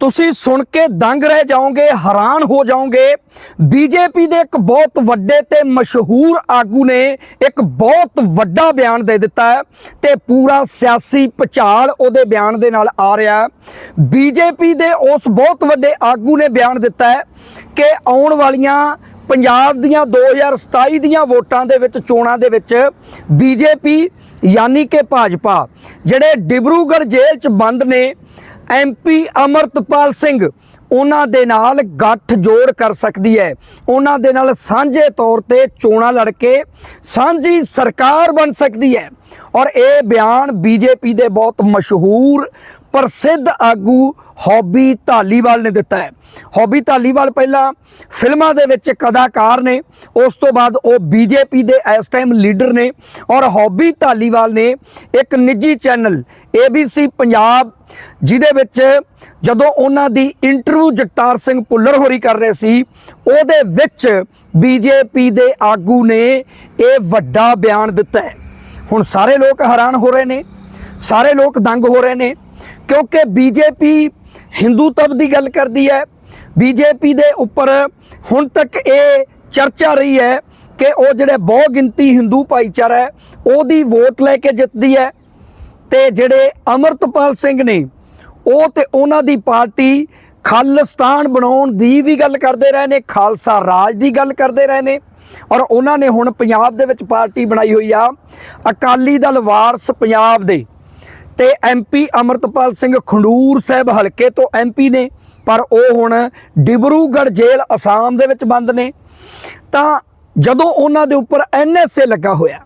ਤੁਸੀਂ ਸੁਣ ਕੇ ਦੰਗ ਰਹਿ ਜਾਓਗੇ, ਹੈਰਾਨ ਹੋ ਜਾਓਗੇ। ਬੀਜੇਪੀ ਦੇ ਇੱਕ ਬਹੁਤ ਵੱਡੇ ਤੇ ਮਸ਼ਹੂਰ ਆਗੂ ਨੇ ਇੱਕ ਬਹੁਤ ਵੱਡਾ ਬਿਆਨ ਦੇ ਦਿੱਤਾ ਹੈ ਤੇ ਪੂਰਾ ਸਿਆਸੀ ਪਚਾਲ ਉਹਦੇ ਬਿਆਨ ਦੇ ਨਾਲ ਆ ਰਿਹਾ ਹੈ। ਬੀਜੇਪੀ ਦੇ ਉਸ ਬਹੁਤ ਵੱਡੇ ਆਗੂ ਨੇ ਬਿਆਨ ਦਿੱਤਾ ਹੈ ਕਿ ਆਉਣ ਵਾਲੀਆਂ ਪੰਜਾਬ ਦੀਆਂ 2027 ਦੀਆਂ ਵੋਟਾਂ ਦੇ ਵਿੱਚ, ਚੋਣਾਂ ਦੇ ਵਿੱਚ ਬੀਜੇਪੀ ਯਾਨੀ ਕਿ ਭਾਜਪਾ, ਜਿਹੜੇ ਡਿਬਰੂਗੜ੍ਹ ਜੇਲ੍ਹ 'ਚ ਬੰਦ ਨੇ ਐਮਪੀ ਅਮਰਤਪਾਲ ਸਿੰਘ, ਉਹਨਾਂ ਦੇ ਨਾਲ ਗੱਠ ਜੋੜ ਕਰ ਸਕਦੀ ਹੈ। ਉਹਨਾਂ ਦੇ ਨਾਲ ਸਾਂਝੇ ਤੌਰ ਤੇ ਚੋਣਾਂ ਲੜ ਕੇ ਸਾਂਝੀ ਸਰਕਾਰ ਬਣ ਸਕਦੀ ਹੈ। ਔਰ ਇਹ ਬਿਆਨ ਬੀਜੇਪੀ ਦੇ ਬਹੁਤ ਮਸ਼ਹੂਰ, ਪ੍ਰਸਿੱਧ ਆਗੂ ਹੌਬੀ ਧਾਲੀਵਾਲ ਨੇ ਦਿੱਤਾ ਹੈ। ਹੌਬੀ ਧਾਲੀਵਾਲ ਪਹਿਲਾਂ ਫਿਲਮਾਂ ਦੇ ਵਿੱਚ ਇੱਕ ਅਦਾਕਾਰ ਨੇ, ਉਸ ਤੋਂ ਬਾਅਦ ਉਹ ਬੀਜੇਪੀ ਦੇ ਇਸ ਟਾਈਮ ਲੀਡਰ ਨੇ ਔਰ ਹੌਬੀ ਧਾਲੀਵਾਲ ਨੇ ਇੱਕ ਨਿੱਜੀ ਚੈਨਲ ABC ਪੰਜਾਬ, ਜਿਹਦੇ ਵਿੱਚ ਜਦੋਂ ਉਹਨਾਂ ਦੀ ਇੰਟਰਵਿਊ ਜਗਤਾਰ ਸਿੰਘ ਪੁੱਲਰ ਹੋਰੀ ਕਰ ਰਹੇ ਸੀ, ਉਹਦੇ ਵਿੱਚ ਬੀਜੇਪੀ ਦੇ ਆਗੂ ਨੇ ਇਹ ਵੱਡਾ ਬਿਆਨ ਦਿੱਤਾ ਹੈ। ਹੁਣ ਸਾਰੇ ਲੋਕ ਹੈਰਾਨ ਹੋ ਰਹੇ ਨੇ, ਸਾਰੇ ਲੋਕ ਦੰਗ ਹੋ ਰਹੇ ਨੇ, ਕਿਉਂਕਿ ਬੀਜੇਪੀ ਹਿੰਦੂਤਵ ਦੀ ਗੱਲ ਕਰਦੀ ਹੈ। ਬੀਜੇਪੀ ਦੇ ਉੱਪਰ ਹੁਣ ਤੱਕ ਇਹ ਚਰਚਾ ਰਹੀ ਹੈ ਕਿ ਉਹ ਜਿਹੜੇ ਬਹੁ ਗਿਣਤੀ ਹਿੰਦੂ ਭਾਈਚਾਰਾ ਹੈ, ਉਹਦੀ ਵੋਟ ਲੈ ਕੇ ਜਿੱਤਦੀ ਹੈ ਤੇ ਜਿਹੜੇ ਅਮਰਤਪਾਲ ਸਿੰਘ ਨੇ, ਉਹ ਤੇ ਉਹਨਾਂ ਦੀ ਪਾਰਟੀ ਖਾਲਿਸਤਾਨ ਬਣਾਉਣ ਦੀ ਵੀ ਗੱਲ ਕਰਦੇ ਰਹੇ ਨੇ, ਖਾਲਸਾ ਰਾਜ ਦੀ ਗੱਲ ਕਰਦੇ ਰਹੇ ਨੇ ਔਰ ਉਹਨਾਂ ਨੇ ਹੁਣ ਪੰਜਾਬ ਦੇ ਵਿੱਚ ਪਾਰਟੀ ਬਣਾਈ ਹੋਈ ਆ। ਅਕਾਲੀ ਦਲ ਵਾਰਸ ਪੰਜਾਬ ਦੇ ਤੇ ਐਮਪੀ ਅਮਰਤਪਾਲ ਸਿੰਘ ਖੰਡੂਰ ਸਾਹਿਬ ਹਲਕੇ ਤੋਂ ਐਮਪੀ ਨੇ, ਪਰ ਉਹ ਹੁਣ ਡਿਬਰੂਗੜ੍ਹ ਜੇਲ੍ਹ ਅਸਾਮ ਦੇ ਵਿੱਚ ਬੰਦ ਨੇ। ਤਾਂ ਜਦੋਂ ਉਹਨਾਂ ਦੇ ਉੱਪਰ ਐਨਐਸਏ ਲੱਗਾ ਹੋਇਆ,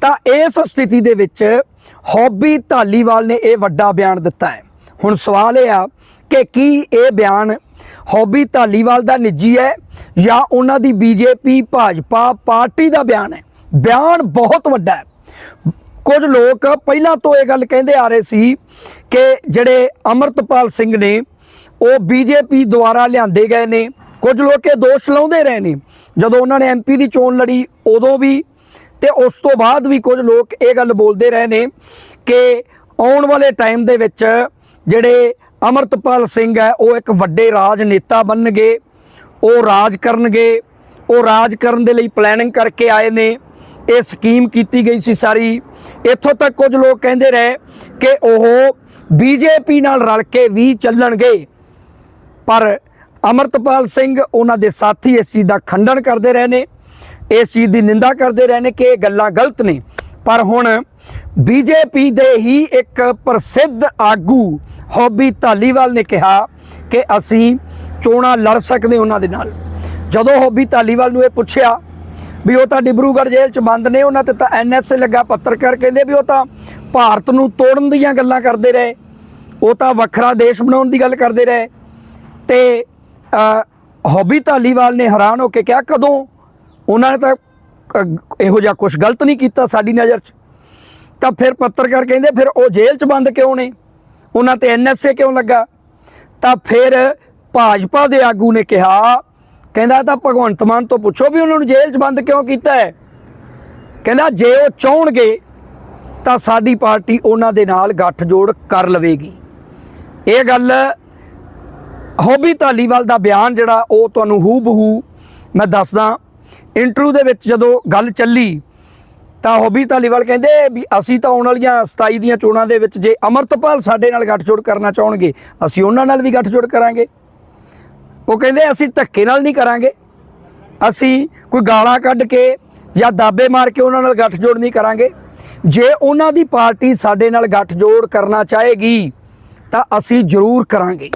ਤਾਂ ਇਸ ਸਥਿਤੀ ਦੇ ਵਿੱਚ ਹੌਬੀ ਧਾਲੀਵਾਲ ਨੇ ਇਹ ਵੱਡਾ ਬਿਆਨ ਦਿੱਤਾ ਹੈ। ਹੁਣ ਸਵਾਲ ਇਹ ਆ ਕਿ ਕੀ ਇਹ ਬਿਆਨ ਹੌਬੀ ਧਾਲੀਵਾਲ ਦਾ ਨਿੱਜੀ ਹੈ ਜਾਂ ਉਹਨਾਂ ਦੀ ਬੀਜੇਪੀ ਭਾਜਪਾ ਪਾਰਟੀ ਦਾ ਬਿਆਨ ਹੈ? ਬਿਆਨ ਬਹੁਤ ਵੱਡਾ ਹੈ। ਕੁਝ ਲੋਕ ਪਹਿਲਾਂ ਤੋਂ ਇਹ ਗੱਲ ਕਹਿੰਦੇ ਆ ਰਹੇ ਸੀ ਕਿ ਜਿਹੜੇ ਅਮਰਤਪਾਲ ਸਿੰਘ ਨੇ, ਉਹ ਬੀਜੇਪੀ ਦੁਆਰਾ ਲਿਆਂਦੇ ਗਏ ਨੇ। ਕੁਝ ਲੋਕ ਇਹ ਦੋਸ਼ ਲਾਉਂਦੇ ਰਹੇ ਨੇ। ਜਦੋਂ ਉਹਨਾਂ ਨੇ ਐਮਪੀ ਦੀ ਚੋਣ ਲੜੀ, ਉਦੋਂ ਵੀ ਤੇ ਉਸ ਤੋਂ ਬਾਅਦ ਵੀ ਕੁਝ ਲੋਕ ਇਹ ਗੱਲ ਬੋਲਦੇ ਰਹੇ ਨੇ ਕਿ ਆਉਣ ਵਾਲੇ ਟਾਈਮ ਦੇ ਵਿੱਚ ਜਿਹੜੇ ਅਮਰਤਪਾਲ ਸਿੰਘ ਹੈ, ਉਹ ਇੱਕ ਵੱਡੇ ਰਾਜਨੇਤਾ ਬਣਨਗੇ, ਉਹ ਰਾਜ ਕਰਨਗੇ, ਉਹ ਰਾਜ ਕਰਨ ਦੇ ਲਈ ਪਲੈਨਿੰਗ ਕਰਕੇ ਆਏ ਨੇ। ਇਹ ਸਕੀਮ ਕੀਤੀ ਗਈ ਸੀ ਸਾਰੀ। ਇੱਥੋਂ ਤੱਕ ਕੁਝ ਲੋਕ ਕਹਿੰਦੇ ਰਹੇ ਕਿ ਉਹ ਬੀਜੇਪੀ ਨਾਲ ਰਲ ਕੇ ਵੀ ਚੱਲਣਗੇ। ਪਰ ਅਮਰਤਪਾਲ ਸਿੰਘ ਉਹਨਾਂ ਦੇ ਸਾਥੀ ਇਸ ਚੀਜ਼ ਦਾ ਖੰਡਨ ਕਰਦੇ ਰਹੇ ਨੇ। ਇਸ ਚੀਜ਼ ਦੀ ਨਿੰਦਾ ਕਰਦੇ ਰਹੇ ਨੇ ਕਿ ਇਹ ਗੱਲਾਂ ਗਲਤ ਨੇ। ਪਰ ਹੁਣ ਬੀਜੇਪੀ ਦੇ ਹੀ ਇੱਕ ਪ੍ਰਸਿੱਧ ਆਗੂ ਹੌਬੀ ਧਾਲੀਵਾਲ ਨੇ ਕਿਹਾ ਕਿ ਅਸੀਂ ਚੋਣਾਂ ਲੜ ਸਕਦੇ ਉਹਨਾਂ ਦੇ ਨਾਲ। ਜਦੋਂ ਹੌਬੀ ਧਾਲੀਵਾਲ ਨੂੰ ਇਹ ਪੁੱਛਿਆ ਵੀ ਉਹ ਤਾਂ ਡਿਬਰੂਗੜ੍ਹ ਜੇਲ੍ਹ 'ਚ ਬੰਦ ਨੇ, ਉਹਨਾਂ ਤੇ ਤਾਂ ਐਨਐਸਏ ਲੱਗਾ ਪੱਤਰਕਾਰ ਕਹਿੰਦੇ ਵੀ ਉਹ ਤਾਂ ਭਾਰਤ ਨੂੰ ਤੋੜਨ ਦੀਆਂ ਗੱਲਾਂ ਕਰਦੇ ਰਹੇ। ਉਹ ਤਾਂ ਵੱਖਰਾ ਦੇਸ਼ ਬਣਾਉਣ ਦੀ ਗੱਲ ਕਰਦੇ ਰਹੇ। ਤੇ ਹੌਬੀ ਧਾਲੀਵਾਲ ਨੇ ਹੈਰਾਨ ਹੋ ਕੇ ਕਿਹਾ, ਕਦੋਂ? ਉਹਨਾਂ ਨੇ ਤਾਂ ਇਹੋ ਜਿਹਾ ਕੁਝ ਗਲਤ ਨਹੀਂ ਕੀਤਾ ਸਾਡੀ ਨਜ਼ਰ 'ਚ। ਤਾਂ ਫਿਰ ਪੱਤਰਕਾਰ ਕਹਿੰਦੇ, ਫਿਰ ਉਹ ਜੇਲ੍ਹ 'ਚ ਬੰਦ ਕਿਉਂ ਨੇ? ਉਹਨਾਂ ਤੇ ਐਨਐਸਏ ਕਿਉਂ ਲੱਗਾ? ਤਾਂ ਫਿਰ ਭਾਜਪਾ ਦੇ ਆਗੂ ਨੇ ਕਿਹਾ ਕਹਿੰਦਾ ਤਾਂ ਭਗਵੰਤ ਮਾਨ ਤੋਂ ਪੁੱਛੋ ਵੀ ਉਹਨਾਂ ਨੂੰ ਜੇਲ੍ਹ 'ਚ ਬੰਦ ਕਿਉਂ ਕੀਤਾ ਹੈ? ਕਹਿੰਦਾ ਜੇ ਉਹ ਚਾਹਣਗੇ ਤਾਂ ਸਾਡੀ ਪਾਰਟੀ ਉਹਨਾਂ ਦੇ ਨਾਲ ਗੱਠਜੋੜ ਕਰ ਲਵੇਗੀ। ਇਹ ਗੱਲ ਹੋਬੀ ਧਾਲੀਵਾਲ ਦਾ ਬਿਆਨ ਜਿਹੜਾ ਉਹ ਤੁਹਾਨੂੰ ਹੂ ਬਹੂ ਮੈਂ ਦੱਸਦਾ। ਇੰਟਰਵਿਊ ਦੇ ਵਿੱਚ ਜਦੋਂ ਗੱਲ ਚੱਲੀ ਤਾਂ ਹੋਬੀ ਧਾਲੀਵਾਲ ਕਹਿੰਦੇ ਵੀ ਅਸੀਂ ਤਾਂ ਆਉਣ ਵਾਲੀਆਂ 27 ਦੀਆਂ ਚੋਣਾਂ ਦੇ ਵਿੱਚ ਜੇ ਅਮਰਤਪਾਲ ਸਾਡੇ ਨਾਲ ਗੱਠਜੋੜ ਕਰਨਾ ਚਾਹਣਗੇ, ਅਸੀਂ ਉਹਨਾਂ ਨਾਲ ਵੀ ਗੱਠਜੋੜ ਕਰਾਂਗੇ। ਉਹ ਕਹਿੰਦੇ, ਅਸੀਂ ਧੱਕੇ ਨਾਲ ਨਹੀਂ ਕਰਾਂਗੇ। ਅਸੀਂ ਕੋਈ ਗਾਲਾਂ ਕੱਢ ਕੇ ਜਾਂ ਦਾਬੇ ਮਾਰ ਕੇ ਉਹਨਾਂ ਨਾਲ ਗੱਠਜੋੜ ਨਹੀਂ ਕਰਾਂਗੇ। ਜੇ ਉਹਨਾਂ ਦੀ ਪਾਰਟੀ ਸਾਡੇ ਨਾਲ ਗੱਠਜੋੜ ਕਰਨਾ ਚਾਹੇਗੀ, ਤਾਂ ਅਸੀਂ ਜ਼ਰੂਰ ਕਰਾਂਗੇ।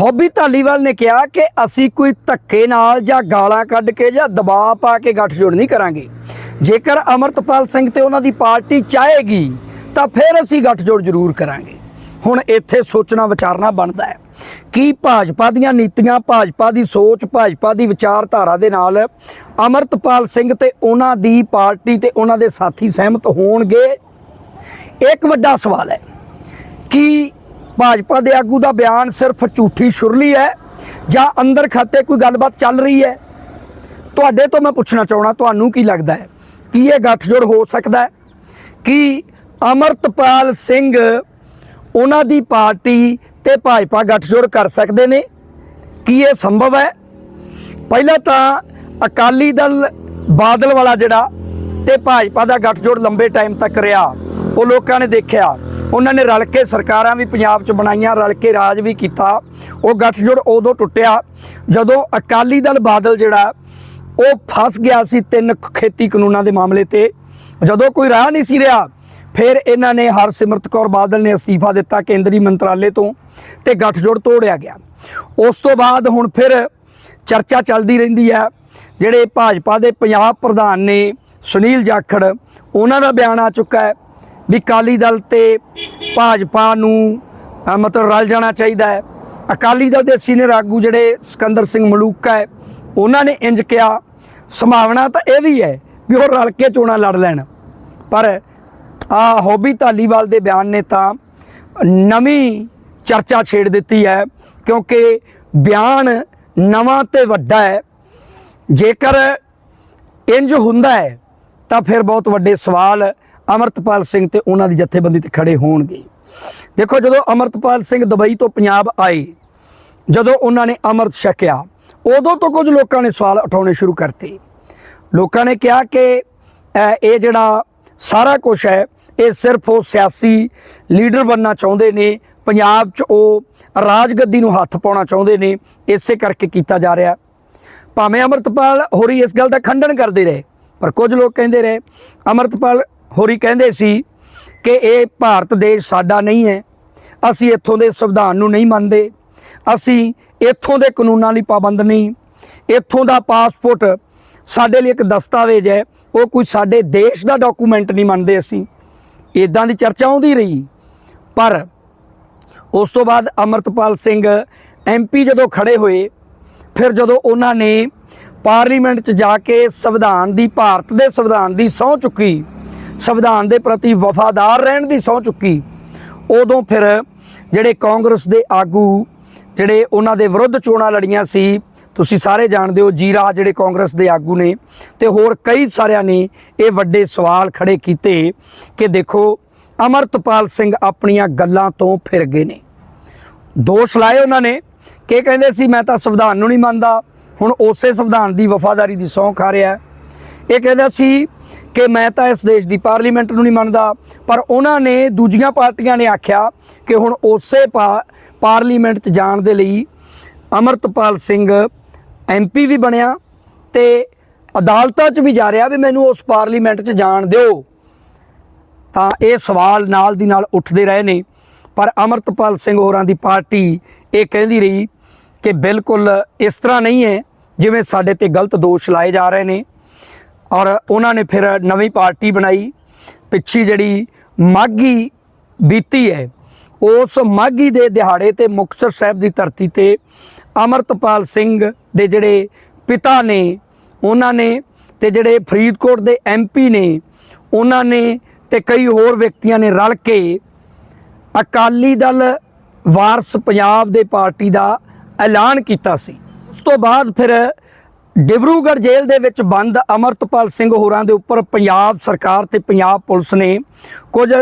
ਹੌਬੀ ਧਾਲੀਵਾਲ ਨੇ ਕਿਹਾ ਕਿ ਅਸੀਂ ਕੋਈ ਧੱਕੇ ਨਾਲ ਜਾਂ ਗਾਲਾਂ ਕੱਢ ਕੇ ਜਾਂ ਦਬਾਅ ਪਾ ਕੇ ਗੱਠਜੋੜ ਨਹੀਂ ਕਰਾਂਗੇ। ਜੇਕਰ ਅਮਰਤਪਾਲ ਸਿੰਘ ਤੇ ਉਹਨਾਂ ਦੀ ਪਾਰਟੀ ਚਾਹੇਗੀ, ਤਾਂ ਫਿਰ ਅਸੀਂ ਗੱਠਜੋੜ ਜ਼ਰੂਰ ਕਰਾਂਗੇ। ਹੁਣ ਇੱਥੇ ਸੋਚਣਾ ਵਿਚਾਰਨਾ ਬਣਦਾ ਹੈ। ਕੀ ਭਾਜਪਾ ਦੀਆਂ ਨੀਤੀਆਂ, ਭਾਜਪਾ ਦੀ ਸੋਚ, ਭਾਜਪਾ ਦੀ ਵਿਚਾਰਧਾਰਾ ਦੇ ਨਾਲ ਅਮਰਤਪਾਲ ਸਿੰਘ ਤੇ ਉਹਨਾਂ ਦੀ ਪਾਰਟੀ ਤੇ ਉਹਨਾਂ ਦੇ ਸਾਥੀ ਸਹਿਮਤ ਹੋਣਗੇ? ਇੱਕ ਵੱਡਾ ਸਵਾਲ ਹੈ, ਕਿ ਭਾਜਪਾ ਦੇ ਆਗੂ ਦਾ ਬਿਆਨ ਸਿਰਫ ਝੂਠੀ ਸ਼ੁਰਲੀ ਹੈ ਜਾਂ ਅੰਦਰ ਖਾਤੇ ਕੋਈ ਗੱਲਬਾਤ ਚੱਲ ਰਹੀ ਹੈ? ਤੁਹਾਡੇ ਤੋਂ ਮੈਂ ਪੁੱਛਣਾ ਚਾਹਣਾ ਤੁਹਾਨੂੰ ਕੀ ਲੱਗਦਾ ਹੈ? ਕੀ ਇਹ ਗੱਠਜੋੜ ਹੋ ਸਕਦਾ ਹੈ? ਕਿ ਅਮਰਤਪਾਲ ਸਿੰਘ ਉਹਨਾਂ ਦੀ ਪਾਰਟੀ ਤੇ ਭਾਜਪਾ ਗੱਠਜੋੜ ਕਰ ਸਕਦੇ ਨੇ। ਕੀ ਇਹ ਸੰਭਵ ਹੈ? ਪਹਿਲਾਂ ਤਾਂ ਅਕਾਲੀ ਦਲ ਬਾਦਲ ਵਾਲਾ ਜਿਹੜਾ ਤੇ ਭਾਜਪਾ ਦਾ ਗੱਠਜੋੜ ਲੰਬੇ ਟਾਈਮ ਤੱਕ ਰਿਹਾ, ਉਹ ਲੋਕਾਂ ਨੇ ਦੇਖਿਆ। ਉਹਨਾਂ ਨੇ ਰਲ ਕੇ ਸਰਕਾਰਾਂ ਵੀ ਪੰਜਾਬ 'ਚ ਬਣਾਈਆਂ, ਰਲ ਕੇ ਰਾਜ ਵੀ ਕੀਤਾ। ਉਹ ਗੱਠਜੋੜ ਉਦੋਂ ਟੁੱਟਿਆ ਜਦੋਂ ਅਕਾਲੀ ਦਲ ਬਾਦਲ ਜਿਹੜਾ, ਉਹ ਫਸ ਗਿਆ ਸੀ ਤਿੰਨ ਖੇਤੀ ਕਾਨੂੰਨਾਂ ਦੇ ਮਾਮਲੇ ਤੇ। ਜਦੋਂ ਕੋਈ ਰਾਹ ਨਹੀਂ ਸੀ ਰਿਹਾ ਫਿਰ ਇਹਨਾਂ ਨੇ ਹਰਸਿਮਰਤ ਕੌਰ ਬਾਦਲ ਨੇ ਅਸਤੀਫਾ ਦਿੱਤਾ ਕੇਂਦਰੀ ਮੰਤਰਾਲੇ ਤੋਂ ਤੇ ਗੱਠਜੋੜ ਤੋੜਿਆ ਗਿਆ। ਉਸ ਤੋਂ ਬਾਅਦ ਹੁਣ ਫਿਰ ਚਰਚਾ ਚੱਲਦੀ ਰਹਿੰਦੀ ਹੈ। ਜਿਹੜੇ ਭਾਜਪਾ ਦੇ ਪੰਜਾਬ ਪ੍ਰਧਾਨ ਨੇ ਸੁਨੀਲ ਜਾਖੜ, ਉਹਨਾਂ ਦਾ ਬਿਆਨ ਆ ਚੁੱਕਾ ਹੈ ਵੀ ਕਾਲੀ ਦਲ ਤੇ ਭਾਜਪਾ ਨੂੰ ਮਤਲਬ ਰਲ ਜਾਣਾ ਚਾਹੀਦਾ ਹੈ। ਅਕਾਲੀ ਦਲ ਦੇ ਸੀਨੀਅਰ ਆਗੂ ਜਿਹੜੇ ਸਿਕੰਦਰ ਸਿੰਘ ਮਲੂਕਾ ਹੈ, ਉਹਨਾਂ ਨੇ ਇੰਜ ਕਿਹਾ। ਸੰਭਾਵਨਾ ਤਾਂ ਇਹ ਵੀ ਹੈ ਵੀ ਉਹ ਰਲ ਕੇ ਚੋਣਾਂ ਲੜ ਲੈਣ। ਪਰ ਆ ਹੋਬੀ ਧਾਲੀਵਾਲ ਦੇ ਬਿਆਨ ਨੇ ਤਾਂ ਨਵੀਂ ਚਰਚਾ ਛੇੜ ਦਿੱਤੀ ਹੈ, ਕਿਉਂਕਿ ਬਿਆਨ ਨਵਾਂ ਤੇ ਵੱਡਾ ਹੈ। ਜੇਕਰ ਇੰਜ ਹੁੰਦਾ ਹੈ, ਤਾਂ ਫਿਰ ਬਹੁਤ ਵੱਡੇ ਸਵਾਲ ਅਮਰਤਪਾਲ ਸਿੰਘ ਤੇ ਉਹਨਾਂ ਦੀ ਜਥੇਬੰਦੀ ਤੇ ਖੜੇ ਹੋਣਗੇ। ਦੇਖੋ, ਜਦੋਂ ਅਮਰਤਪਾਲ ਸਿੰਘ ਦੁਬਈ ਤੋਂ ਪੰਜਾਬ ਆਏ, ਜਦੋਂ ਉਹਨਾਂ ਨੇ ਅੰਮ੍ਰਿਤ ਛਕਿਆ, ਉਦੋਂ ਤੋਂ ਕੁਝ ਲੋਕਾਂ ਨੇ ਸਵਾਲ ਉਠਾਉਣੇ ਸ਼ੁਰੂ ਕਰਤੇ। ਲੋਕਾਂ ਨੇ ਕਿਹਾ ਕਿ ਇਹ ਜਿਹੜਾ ਸਾਰਾ ਕੁਝ ਹੈ ਇਹ ਸਿਰਫ ਉਹ ਸਿਆਸੀ ਲੀਡਰ ਬਣਨਾ ਚਾਹੁੰਦੇ ਨੇ। ਪੰਜਾਬ 'ਚ ਉਹ ਰਾਜਗੱਦੀ ਨੂੰ ਹੱਥ ਪਾਉਣਾ ਚਾਹੁੰਦੇ ਨੇ। ਇਸੇ ਕਰਕੇ ਕੀਤਾ ਜਾ ਰਿਹਾ। ਭਾਵੇਂ ਅਮਰਤਪਾਲ ਹੋਰੀ ਇਸ ਗੱਲ ਦਾ ਖੰਡਨ ਕਰਦੇ ਰਹੇ, ਪਰ ਕੁਝ ਲੋਕ ਕਹਿੰਦੇ ਰਹੇ, ਅਮਰਤਪਾਲ ਹੋਰੀ ਕਹਿੰਦੇ ਸੀ ਕਿ ਇਹ ਭਾਰਤ ਦੇਸ਼ ਸਾਡਾ ਨਹੀਂ ਹੈ। ਅਸੀਂ ਇੱਥੋਂ ਦੇ ਸੰਵਿਧਾਨ ਨੂੰ ਨਹੀਂ ਮੰਨਦੇ। ਅਸੀਂ ਇੱਥੋਂ ਦੇ ਕਾਨੂੰਨਾਂ ਲਈ ਪਾਬੰਦ ਨਹੀਂ। ਇੱਥੋਂ ਦਾ ਪਾਸਪੋਰਟ ਸਾਡੇ ਲਈ ਇੱਕ ਦਸਤਾਵੇਜ਼ ਹੈ। ਉਹ ਕੋਈ ਸਾਡੇ ਦੇਸ਼ ਦਾ ਡਾਕੂਮੈਂਟ ਨਹੀਂ ਮੰਨਦੇ ਅਸੀਂ। ਇਦਾਂ ਦੀ ਚਰਚਾ ਆਉਂਦੀ ਰਹੀ। ਪਰ ਉਸ ਤੋਂ ਬਾਅਦ ਅਮਰਤਪਾਲ ਸਿੰਘ ਐਮਪੀ ਜਦੋਂ ਖੜੇ ਹੋਏ, ਫਿਰ ਜਦੋਂ ਉਹਨਾਂ ਨੇ ਪਾਰਲੀਮੈਂਟ 'ਚ ਜਾ ਕੇ ਸੰਵਿਧਾਨ ਦੀ, ਭਾਰਤ ਦੇ ਸੰਵਿਧਾਨ ਦੀ ਸਹੁੰ ਚੁੱਕੀ, ਸੰਵਿਧਾਨ ਦੇ ਪ੍ਰਤੀ ਵਫਾਦਾਰ ਰਹਿਣ ਦੀ ਸਹੁੰ ਚੁੱਕੀ, ਉਦੋਂ ਫਿਰ ਜਿਹੜੇ ਕਾਂਗਰਸ ਦੇ ਆਗੂ, ਜਿਹੜੇ ਉਹਨਾਂ ਦੇ ਵਿਰੁੱਧ ਚੋਣਾਂ ਲੜੀਆਂ ਸੀ ਤੁਸੀਂ ਸਾਰੇ ਜਾਣਦੇ ਹੋ ਜੀਰਾ ਜਿਹੜੇ ਕਾਂਗਰਸ ਦੇ ਆਗੂ ਨੇ ਤੇ ਹੋਰ ਕਈ ਸਾਰਿਆਂ ਨੇ ਇਹ ਵੱਡੇ ਸਵਾਲ ਖੜੇ ਕੀਤੇ ਕਿ ਦੇਖੋ, ਅਮਰਤਪਾਲ ਸਿੰਘ ਆਪਣੀਆਂ ਗੱਲਾਂ ਤੋਂ ਫਿਰ ਗਏ ਨੇ। ਦੋਸ਼ ਲਾਏ ਉਹਨਾਂ ਨੇ ਕਿ ਕਹਿੰਦੇ ਸੀ, ਮੈਂ ਤਾਂ ਸੰਵਿਧਾਨ ਨੂੰ ਨਹੀਂ ਮੰਨਦਾ, ਹੁਣ ਉਸੇ ਸੰਵਿਧਾਨ ਦੀ ਵਫਾਦਾਰੀ ਦੀ ਸੌਂ ਖਾ ਰਿਹਾ ਇਹ ਕਹਿੰਦਾ ਸੀ ਕਿ ਮੈਂ ਤਾਂ ਇਸ ਦੇਸ਼ ਦੀ ਪਾਰਲੀਮੈਂਟ ਨੂੰ ਨਹੀਂ ਮੰਨਦਾ, ਪਰ ਉਹਨਾਂ ਨੇ ਦੂਜੀਆਂ ਪਾਰਟੀਆਂ ਨੇ ਆਖਿਆ ਕਿ ਹੁਣ ਉਸੇ ਪਾ- ਪਾਰਲੀਮੈਂਟ 'ਚ ਜਾਣ ਦੇ ਲਈ ਅਮਰਤਪਾਲ ਸਿੰਘ ਐਮਪੀ ਵੀ ਬਣਿਆ ਤੇ ਅਦਾਲਤਾਂ 'ਚ ਵੀ ਜਾ ਰਿਹਾ ਵੀ ਮੈਨੂੰ ਉਸ ਪਾਰਲੀਮੈਂਟ 'ਚ ਜਾਣ ਦਿਓ। ਤਾਂ ਇਹ ਸਵਾਲ ਨਾਲ ਦੀ ਨਾਲ ਉੱਠਦੇ ਰਹੇ ਨੇ। ਪਰ ਅਮਰਤਪਾਲ ਸਿੰਘ ਹੋਰਾਂ ਦੀ ਪਾਰਟੀ ਇਹ ਕਹਿੰਦੀ ਰਹੀ ਕਿ ਬਿਲਕੁਲ ਇਸ ਤਰ੍ਹਾਂ ਨਹੀਂ ਹੈ ਜਿਵੇਂ ਸਾਡੇ ਤੇ ਗਲਤ ਦੋਸ਼ ਲਾਏ ਜਾ ਰਹੇ ਨੇ। ਔਰ ਉਹਨਾਂ ਨੇ ਫਿਰ ਨਵੀਂ ਪਾਰਟੀ ਬਣਾਈ। ਪਿੱਛੀ ਜਿਹੜੀ ਮਾਗੀ ਬੀਤੀ ਹੈ, ਉਸ ਮਾਗੀ ਦੇ ਦਿਹਾੜੇ ਤੇ ਮੁਕਤਸਰ ਸਾਹਿਬ ਦੀ ਧਰਤੀ ਤੇ ਅਮਰਤਪਾਲ ਸਿੰਘ ਦੇ ਜਿਹੜੇ ਪਿਤਾ ਨੇ, ਉਹਨਾਂ ਨੇ ਤੇ ਜਿਹੜੇ ਫਰੀਦਕੋਟ ਦੇ ਐਮਪੀ ਨੇ, ਉਹਨਾਂ ਨੇ ਤੇ ਕਈ ਹੋਰ ਵਿਅਕਤੀਆਂ ਨੇ ਰਲ ਕੇ ਅਕਾਲੀ ਦਲ ਵਾਰਸ ਪੰਜਾਬ ਦੇ ਪਾਰਟੀ ਦਾ ਐਲਾਨ ਕੀਤਾ ਸੀ। ਉਸ ਤੋਂ ਬਾਅਦ ਫਿਰ ਡਿਬਰੂਗੜ੍ਹ ਜੇਲ੍ਹ ਦੇ ਵਿੱਚ ਬੰਦ ਅਮਰਤਪਾਲ ਸਿੰਘ ਹੋਰਾਂ ਦੇ ਉੱਪਰ ਪੰਜਾਬ ਸਰਕਾਰ ਤੇ ਪੰਜਾਬ ਪੁਲਿਸ ਨੇ ਕੁਝ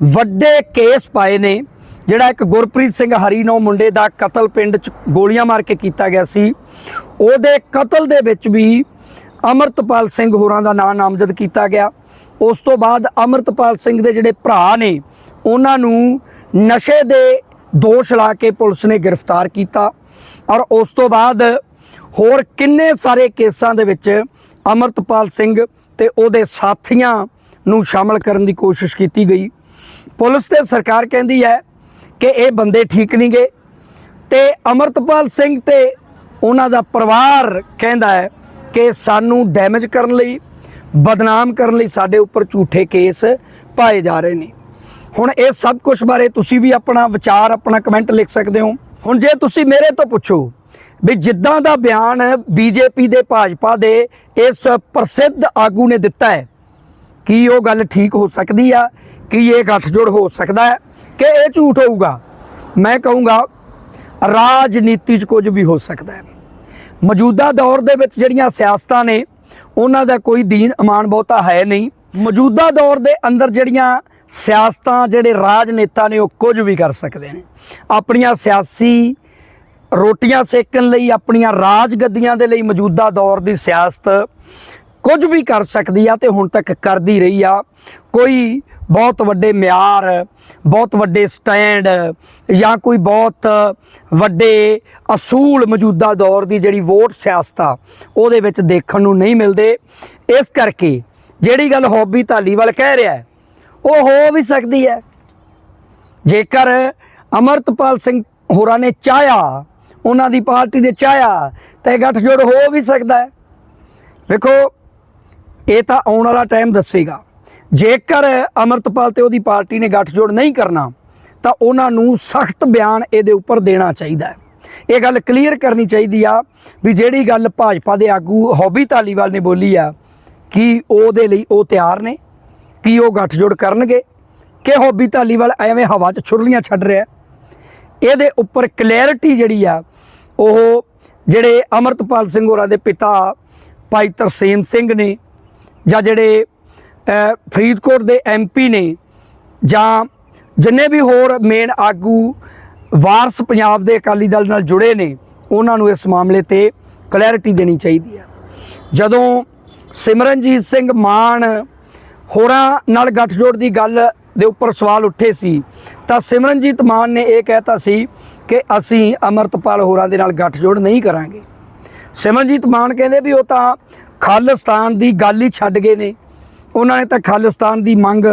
ਵੱਡੇ ਕੇਸ ਪਾਏ ਨੇ। ਜਿਹੜਾ ਇੱਕ ਗੁਰਪ੍ਰੀਤ ਸਿੰਘ ਹਰੀਨੋ ਮੁੰਡੇ ਦਾ ਕਤਲ ਪਿੰਡ ਚ ਗੋਲੀਆਂ ਮਾਰ ਕੇ ਕੀਤਾ ਗਿਆ ਸੀ, ਉਹਦੇ ਕਤਲ ਦੇ ਵਿੱਚ ਵੀ ਅਮਰਤਪਾਲ ਸਿੰਘ ਹੋਰਾਂ ਦਾ ਨਾਂ ਨਾਮਜ਼ਦ ਕੀਤਾ ਗਿਆ। ਉਸ ਤੋਂ ਬਾਅਦ ਅਮਰਤਪਾਲ ਸਿੰਘ ਦੇ ਜਿਹੜੇ ਭਰਾ ਨੇ, ਉਹਨਾਂ ਨੂੰ ਨਸ਼ੇ ਦੇ ਦੋਸ਼ ਲਾ ਕੇ ਪੁਲਿਸ ਨੇ ਗ੍ਰਿਫਤਾਰ ਕੀਤਾ ਔਰ ਉਸ ਤੋਂ ਬਾਅਦ ਹੋਰ ਕਿੰਨੇ ਸਾਰੇ ਕੇਸਾਂ ਦੇ ਵਿੱਚ ਅਮਰਤਪਾਲ ਸਿੰਘ ਤੇ ਉਹਦੇ ਸਾਥੀਆਂ ਨੂੰ ਸ਼ਾਮਲ ਕਰਨ ਦੀ ਕੋਸ਼ਿਸ਼ ਕੀਤੀ ਗਈ। ਪੁਲਿਸ ਤੇ ਸਰਕਾਰ ਕਹਿੰਦੀ ਹੈ ਕਿ ਇਹ ਬੰਦੇ ਠੀਕ ਨਹੀਂ ਗਏ। ਤੇ ਅਮਰਤਪਾਲ ਸਿੰਘ ਤੇ ਉਹਨਾਂ ਦਾ ਪਰਿਵਾਰ ਕਹਿੰਦਾ ਹੈ ਕਿ ਸਾਨੂੰ ਡੈਮੇਜ ਕਰਨ ਲਈ, ਬਦਨਾਮ ਕਰਨ ਲਈ ਸਾਡੇ ਉੱਪਰ ਝੂਠੇ ਕੇਸ ਪਾਏ ਜਾ ਰਹੇ ਨੇ। ਹੁਣ ਇਹ ਸਭ ਕੁਝ ਬਾਰੇ ਤੁਸੀਂ ਵੀ ਆਪਣਾ ਵਿਚਾਰ, ਆਪਣਾ ਕਮੈਂਟ ਲਿਖ ਸਕਦੇ ਹੋ। ਹੁਣ ਜੇ ਤੁਸੀਂ ਮੇਰੇ ਤੋਂ ਪੁੱਛੋ ਵੀ ਜਿੱਦਾਂ ਦਾ ਬਿਆਨ ਬੀਜੇਪੀ ਦੇ ਭਾਜਪਾ ਦੇ ਇਸ ਪ੍ਰਸਿੱਧ ਆਗੂ ਨੇ ਦਿੱਤਾ ਹੈ, ਕੀ ਉਹ ਗੱਲ ਠੀਕ ਹੋ ਸਕਦੀ ਆ, ਕੀ ਇਹ ਗੱਠਜੋੜ ਹੋ ਸਕਦਾ ਹੈ? ਕਿ ਇਹ ਝੂਠ ਹੋਊਗਾ? ਮੈਂ ਕਹੂੰਗਾ, ਰਾਜਨੀਤੀ 'ਚ ਕੁਝ ਵੀ ਹੋ ਸਕਦਾ ਹੈ। ਮੌਜੂਦਾ ਦੌਰ ਦੇ ਵਿੱਚ ਜਿਹੜੀਆਂ ਸਿਆਸਤਾਂ ਨੇ, ਉਹਨਾਂ ਦਾ ਕੋਈ ਦੀਨ ਇਮਾਨ ਬਹੁਤਾ ਹੈ ਨਹੀਂ। ਮੌਜੂਦਾ ਦੌਰ ਦੇ ਅੰਦਰ ਜਿਹੜੀਆਂ ਸਿਆਸਤਾਂ, ਜਿਹੜੇ ਰਾਜਨੇਤਾ ਨੇ, ਉਹ ਕੁਝ ਵੀ ਕਰ ਸਕਦੇ ਨੇ। ਆਪਣੀਆਂ ਸਿਆਸੀ ਰੋਟੀਆਂ ਸੇਕਣ ਲਈ, ਆਪਣੀਆਂ ਰਾਜ ਗੱਦੀਆਂ ਦੇ ਲਈ ਮੌਜੂਦਾ ਦੌਰ ਦੀ ਸਿਆਸਤ ਕੁਝ ਵੀ ਕਰ ਸਕਦੀ ਆ ਤੇ ਹੁਣ ਤੱਕ ਕਰਦੀ ਰਹੀ ਆ। ਕੋਈ ਬਹੁਤ ਵੱਡੇ ਮਿਆਰ, ਬਹੁਤ ਵੱਡੇ ਸਟੈਂਡ ਜਾਂ ਕੋਈ ਬਹੁਤ ਵੱਡੇ ਅਸੂਲ ਮੌਜੂਦਾ ਦੌਰ ਦੀ ਜਿਹੜੀ ਵੋਟ ਸਿਆਸਤ ਆ, ਉਹਦੇ ਵਿੱਚ ਦੇਖਣ ਨੂੰ ਨਹੀਂ ਮਿਲਦੇ। ਇਸ ਕਰਕੇ ਜਿਹੜੀ ਗੱਲ ਹੌਬੀ ਧਾਲੀਵਾਲ ਕਹਿ ਰਿਹਾ ਹੈ, ਉਹ ਹੋ ਵੀ ਸਕਦੀ ਹੈ। ਜੇਕਰ ਅਮਰਤਪਾਲ ਸਿੰਘ ਹੋਰਾਂ ਨੇ ਚਾਹਿਆ, ਉਹਨਾਂ ਦੀ ਪਾਰਟੀ ਨੇ ਚਾਹਿਆ, ਤਾਂ ਇਹ ਗੱਠਜੋੜ ਹੋ ਵੀ ਸਕਦਾ ਹੈ। ਵੇਖੋ ਇਹ ਤਾਂ ਆਉਣ ਵਾਲਾ ਟਾਈਮ ਦੱਸੇਗਾ। ਜੇਕਰ ਅਮਰਤਪਾਲ ਤੇ ਉਹਦੀ ਪਾਰਟੀ ਨੇ ਗੱਠਜੋੜ ਨਹੀਂ ਕਰਨਾ, ਤਾਂ ਉਹਨਾਂ ਨੂੰ ਸਖਤ ਬਿਆਨ ਇਹਦੇ ਉੱਪਰ ਦੇਣਾ ਚਾਹੀਦਾ ਹੈ। ਇਹ ਗੱਲ ਕਲੀਅਰ ਕਰਨੀ ਚਾਹੀਦੀ ਆ ਵੀ ਜਿਹੜੀ ਗੱਲ ਭਾਜਪਾ ਦੇ ਆਗੂ ਹੌਬੀ ਧਾਲੀਵਾਲ ਨੇ ਬੋਲੀ ਆ, ਕਿ ਉਹਦੇ ਲਈ ਉਹ ਤਿਆਰ ਨੇ? ਕੀ ਉਹ ਗੱਠਜੋੜ ਕਰਨਗੇ? ਕਿ ਹੌਬੀ ਧਾਲੀਵਾਲ ਐਵੇਂ ਹਵਾ 'ਚ ਛੁਰਲੀਆਂ ਛੱਡ ਰਿਹਾ ਇਹਦੇ ਉੱਪਰ ਕਲੈਰਿਟੀ ਜਿਹੜੀ ਆ, ਉਹ ਜਿਹੜੇ ਅਮਰਤਪਾਲ ਸਿੰਘ ਹੋਰਾਂ ਦੇ ਪਿਤਾ ਭਾਈ ਤਰਸੇਮ ਸਿੰਘ ਨੇ ਜਾਂ ਜਿਹੜੇ ਫਰੀਦਕੋਟ ਦੇ ਐਮਪੀ ਨੇ ਜਾਂ ਜਿੰਨੇ ਵੀ ਹੋਰ ਮੇਨ ਆਗੂ ਵਾਰਸ ਪੰਜਾਬ ਦੇ ਅਕਾਲੀ ਦਲ ਨਾਲ ਜੁੜੇ ਨੇ, ਉਹਨਾਂ ਨੂੰ ਇਸ ਮਾਮਲੇ ਤੇ ਕਲੈਰਿਟੀ ਦੇਣੀ ਚਾਹੀਦੀ ਹੈ। ਜਦੋਂ ਸਿਮਰਨਜੀਤ ਸਿੰਘ ਮਾਨ ਹੋਰਾਂ ਨਾਲ ਗੱਠਜੋੜ ਦੀ ਗੱਲ ਦੇ ਉੱਪਰ ਸਵਾਲ ਉੱਠੇ ਸੀ, ਤਾਂ ਸਿਮਰਨਜੀਤ ਮਾਨ ਨੇ ਇਹ ਕਹਿਤਾ ਸੀ ਕਿ ਅਸੀਂ ਅਮਰਤਪਾਲ ਹੋਰਾਂ ਦੇ ਨਾਲ ਗੱਠਜੋੜ ਨਹੀਂ ਕਰਾਂਗੇ। ਸਿਮਰਨਜੀਤ ਮਾਨ ਕਹਿੰਦੇ ਵੀ ਉਹ ਤਾਂ ਖਾਲਿਸਤਾਨ ਦੀ ਗੱਲ ਹੀ ਛੱਡ ਗਏ ਨੇ। ਉਹਨਾਂ ਨੇ ਤਾਂ ਖਾਲਿਸਤਾਨ ਦੀ ਮੰਗ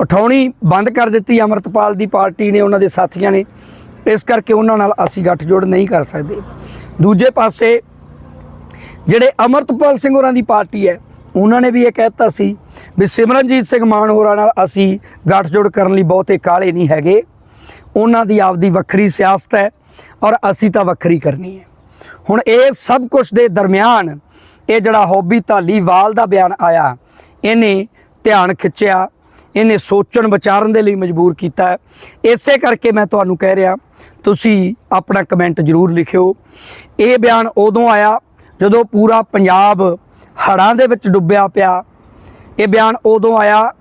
ਉਠਾਉਣੀ ਬੰਦ ਕਰ ਦਿੱਤੀ, ਅਮਰਤਪਾਲ ਦੀ ਪਾਰਟੀ ਨੇ, ਉਹਨਾਂ ਦੇ ਸਾਥੀਆਂ ਨੇ। ਇਸ ਕਰਕੇ ਉਹਨਾਂ ਨਾਲ ਅਸੀਂ ਗੱਠਜੋੜ ਨਹੀਂ ਕਰ ਸਕਦੇ। ਦੂਜੇ ਪਾਸੇ ਜਿਹੜੇ ਅਮਰਤਪਾਲ ਸਿੰਘ ਹੋਰਾਂ ਦੀ ਪਾਰਟੀ ਹੈ, ਉਹਨਾਂ ਨੇ ਵੀ ਇਹ ਕਹਿਤਾ ਸੀ ਵੀ ਸਿਮਰਨਜੀਤ ਸਿੰਘ ਮਾਨ ਹੋਰਾਂ ਨਾਲ ਅਸੀਂ ਗੱਠਜੋੜ ਕਰਨ ਲਈ ਬਹੁਤੇ ਕਾਲੇ ਨਹੀਂ ਹੈਗੇ। ਉਹਨਾਂ ਦੀ ਆਪਦੀ ਵੱਖਰੀ ਸਿਆਸਤ ਹੈ ਔਰ ਅਸੀਂ ਤਾਂ ਵੱਖਰੀ ਕਰਨੀ ਹੈ। ਹੁਣ ਇਹ ਸਭ ਕੁਝ ਦੇ ਦਰਮਿਆਨ ਇਹ ਜਿਹੜਾ ਹੌਬੀ ਧਾਲੀਵਾਲ ਦਾ ਬਿਆਨ ਆਇਆ, ਇਹਨੇ ਧਿਆਨ ਖਿੱਚਿਆ, ਇਹਨੇ ਸੋਚਣ ਵਿਚਾਰਨ ਦੇ ਲਈ ਮਜਬੂਰ ਕੀਤਾ। ਇਸੇ ਕਰਕੇ ਮੈਂ ਤੁਹਾਨੂੰ ਕਹਿ ਰਿਹਾ, ਤੁਸੀਂ ਆਪਣਾ ਕਮੈਂਟ ਜ਼ਰੂਰ ਲਿਖਿਓ। ਇਹ ਬਿਆਨ ਉਦੋਂ ਆਇਆ ਜਦੋਂ ਪੂਰਾ ਪੰਜਾਬ ਹੜ੍ਹਾਂ ਦੇ ਵਿੱਚ ਡੁੱਬਿਆ ਪਿਆ। ਇਹ ਬਿਆਨ ਉਦੋਂ ਆਇਆ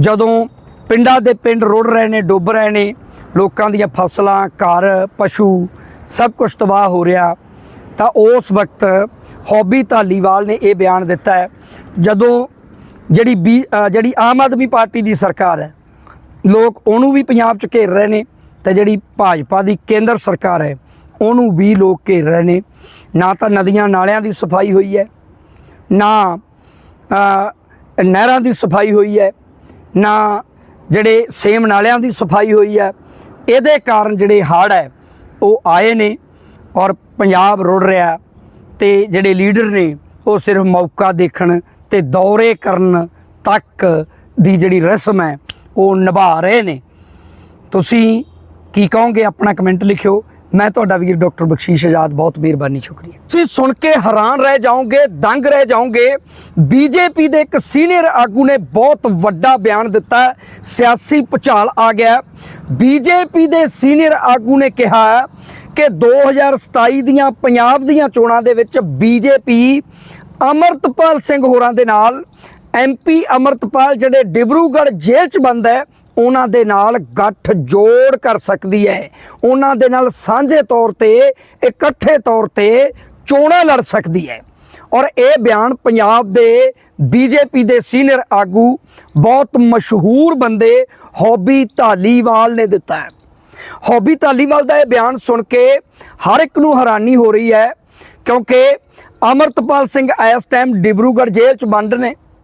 ਜਦੋਂ ਪਿੰਡਾਂ ਦੇ ਪਿੰਡ ਰੁੜ ਰਹੇ ਨੇ, ਡੁੱਬ ਰਹੇ ਨੇ, ਲੋਕਾਂ ਦੀਆਂ ਫਸਲਾਂ, ਘਰ, ਪਸ਼ੂ ਸਭ ਕੁਝ ਤਬਾਹ ਹੋ ਰਿਹਾ। ਤਾਂ ਉਸ ਵਕਤ ਹੌਬੀ ਧਾਲੀਵਾਲ ਨੇ ਇਹ ਬਿਆਨ ਦਿੱਤਾ ਹੈ, ਜਦੋਂ ਜਿਹੜੀ ਬੀ ਜਿਹੜੀ ਆਮ ਆਦਮੀ ਪਾਰਟੀ ਦੀ ਸਰਕਾਰ ਹੈ, ਲੋਕ ਉਹਨੂੰ ਵੀ ਪੰਜਾਬ 'ਚ ਘੇਰ ਰਹੇ ਨੇ ਤੇ ਜਿਹੜੀ ਭਾਜਪਾ ਦੀ ਕੇਂਦਰ ਸਰਕਾਰ ਹੈ, ਉਹਨੂੰ ਵੀ ਲੋਕ ਘੇਰ ਰਹੇ ਨੇ। ਨਾ ਤਾਂ ਨਦੀਆਂ ਨਾਲਿਆਂ ਦੀ ਸਫ਼ਾਈ ਹੋਈ ਹੈ, ਨਾ ਨਹਿਰਾਂ ਦੀ ਸਫ਼ਾਈ ਹੋਈ ਹੈ, ਨਾ ਜਿਹੜੇ ਸੇਮ ਨਾਲਿਆਂ ਦੀ ਸਫ਼ਾਈ ਹੋਈ ਹੈ, ਇਹਦੇ ਕਾਰਨ ਜਿਹੜੇ ਹੜ੍ਹ ਹੈ, ਉਹ ਆਏ ਨੇ ਔਰ ਪੰਜਾਬ ਰੁੜ ਰਿਹਾ ਤੇ ਜਿਹੜੇ ਲੀਡਰ ਨੇ, ਉਹ ਸਿਰਫ ਮੌਕਾ ਦੇਖਣ ਤੇ ਦੌਰੇ ਕਰਨ ਤੱਕ ਦੀ ਜਿਹੜੀ ਰਸਮ ਹੈ, ਉਹ ਨਿਭਾ ਰਹੇ ਨੇ। ਤੁਸੀਂ ਕੀ ਕਹੋਗੇ? ਆਪਣਾ ਕਮੈਂਟ ਲਿਖਿਓ। ਮੈਂ ਤੁਹਾਡਾ ਵੀਰ ਡਾਕਟਰ ਬਖਸ਼ੀਸ਼ ਆਜ਼ਾਦ, ਬਹੁਤ ਮਿਹਰਬਾਨੀ, ਸ਼ੁਕਰੀਆ। ਤੁਸੀਂ ਸੁਣ ਕੇ ਹੈਰਾਨ ਰਹਿ ਜਾਓਗੇ, ਦੰਗ ਰਹਿ ਜਾਓਗੇ। ਬੀਜੇਪੀ ਦੇ ਇੱਕ ਸੀਨੀਅਰ ਆਗੂ ਨੇ ਬਹੁਤ ਵੱਡਾ ਬਿਆਨ ਦਿੱਤਾ ਸਿਆਸੀ ਭੁਚਾਲ ਆ ਗਿਆ ਬੀਜੇਪੀ ਦੇ ਸੀਨੀਅਰ ਆਗੂ ਨੇ ਕਿਹਾ ਕਿ 2027 ਦੀਆਂ ਪੰਜਾਬ ਦੀਆਂ ਚੋਣਾਂ ਦੇ ਵਿੱਚ ਬੀਜੇਪੀ ਅਮਰਤਪਾਲ ਸਿੰਘ ਹੋਰਾਂ ਦੇ ਨਾਲ ਐਮਪੀ ਅਮਰਤਪਾਲ ਜਿਹੜੇ ਡਿਬਰੂਗੜ੍ਹ ਜੇਲ੍ਹ 'ਚ ਬੰਦ ਹੈ, ਉਹਨਾਂ ਦੇ ਨਾਲ ਗੱਠ ਜੋੜ ਕਰ ਸਕਦੀ ਹੈ। ਉਹਨਾਂ ਦੇ ਨਾਲ ਸਾਂਝੇ ਤੌਰ ਤੇ, ਇਕੱਠੇ ਤੌਰ ਤੇ ਚੋਣਾਂ ਲੜ ਸਕਦੀ ਹੈ। ਔਰ ਇਹ ਬਿਆਨ ਪੰਜਾਬ ਦੇ ਬੀਜੇਪੀ ਦੇ ਸੀਨੀਅਰ ਆਗੂ, ਬਹੁਤ ਮਸ਼ਹੂਰ ਬੰਦੇ ਹੌਬੀ ਧਾਲੀਵਾਲ ਨੇ ਦਿੱਤਾ ਹੈ। ਹੌਬੀ ਧਾਲੀਵਾਲ ਦਾ ਇਹ ਬਿਆਨ ਸੁਣ ਕੇ ਹਰ ਇੱਕ ਨੂੰ ਹੈਰਾਨੀ ਹੋ ਰਹੀ ਹੈ, ਕਿਉਂਕਿ ਅਮਰਤਪਾਲ ਸਿੰਘ ਇਸ ਟਾਈਮ ਡਿਬਰੂਗੜ੍ਹ ਜੇਲ੍ਹ 'ਚ ਬੰਦ ਨੇ।